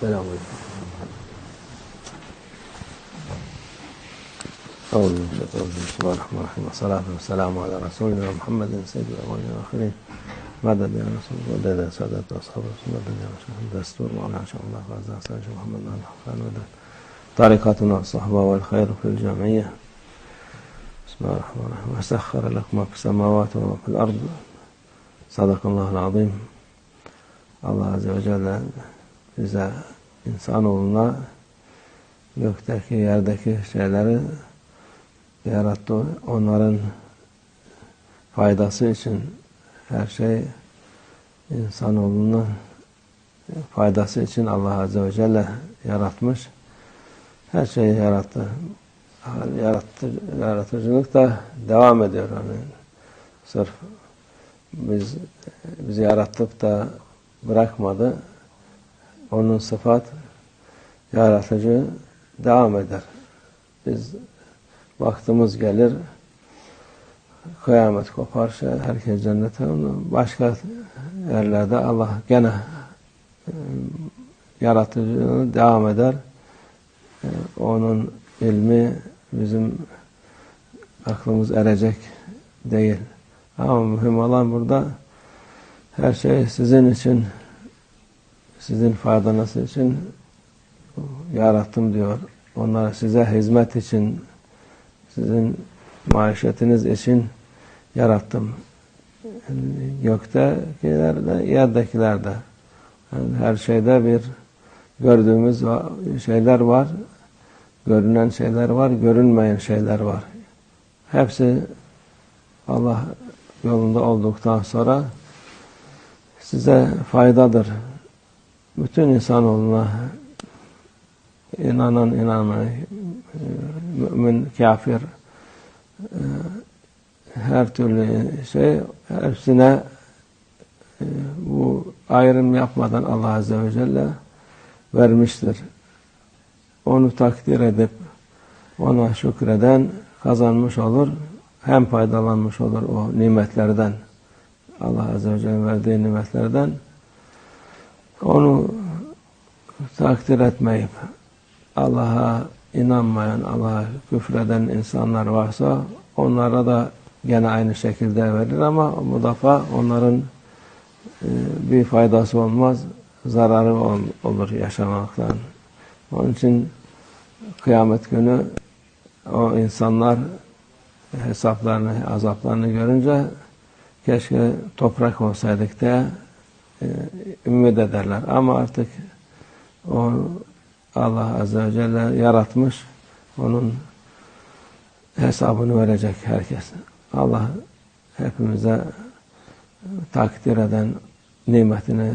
Selamünaleyküm. أعوذ بالله من الشيطان بسم الله الرحمن الرحيم. والصلاة والسلام على رسولنا محمد سيد الأولين والآخرين. مدد يا رسول الله يا سادة أصحاب رسول الله يا رسول دستور مولانا إن شاء الله فازا سيد محمد بن الحسن مدد طريقتنا الصحبة والخير في الجمعية. بسم الله الرحمن الرحيم. وسخر لكم ما في السماوات وما في الأرض. صدق الله العظيم. Azze ve Celle bize insanoğluna gökteki, yerdeki şeyleri yarattı. Onların faydası için her şey insanoğlunun faydası için Allah Azze ve Celle yaratmış. Her şeyi yarattı. Yarattı, yaratıcılık da devam ediyor. Yani sırf biz bizi yarattık da bırakmadı. Onun sıfat yaratıcı devam eder. Biz vaktimiz gelir kıyamet kopar herkes cennete başka yerlerde Allah gene e, yaratıcılığını devam eder. E, onun ilmi bizim aklımız erecek değil. Ama mühim olan burada her şey sizin için sizin faydanız için yarattım diyor. Onları size hizmet için sizin maişetiniz için yarattım. Göktekilerde, yerdekilerde. Yani her şeyde bir gördüğümüz şeyler var. Görünen şeyler var, görünmeyen şeyler var. Hepsi Allah yolunda olduktan sonra size faydadır. Bütün insanoğluna inanan inanmayan, mümin, kafir, her türlü şey hepsine bu ayrım yapmadan Allah Azze ve Celle vermiştir. Onu takdir edip ona şükreden kazanmış olur, hem faydalanmış olur o nimetlerden. Allah Azze ve Celle verdiği nimetlerden onu takdir etmeyip Allah'a inanmayan, Allah'a küfreden insanlar varsa onlara da gene aynı şekilde verir ama bu defa onların bir faydası olmaz, zararı olur yaşamaktan. Onun için kıyamet günü o insanlar hesaplarını, azaplarını görünce keşke toprak olsaydık diye e, ümit ederler. Ama artık o Allah Azze ve Celle yaratmış. Onun hesabını verecek herkes. Allah hepimize takdir eden nimetini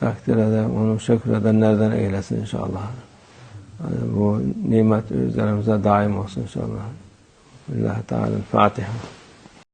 takdir eden, onu şükredenlerden eylesin inşallah. Yani bu nimet üzerimize daim olsun inşallah. Lillahi Teala Fatiha.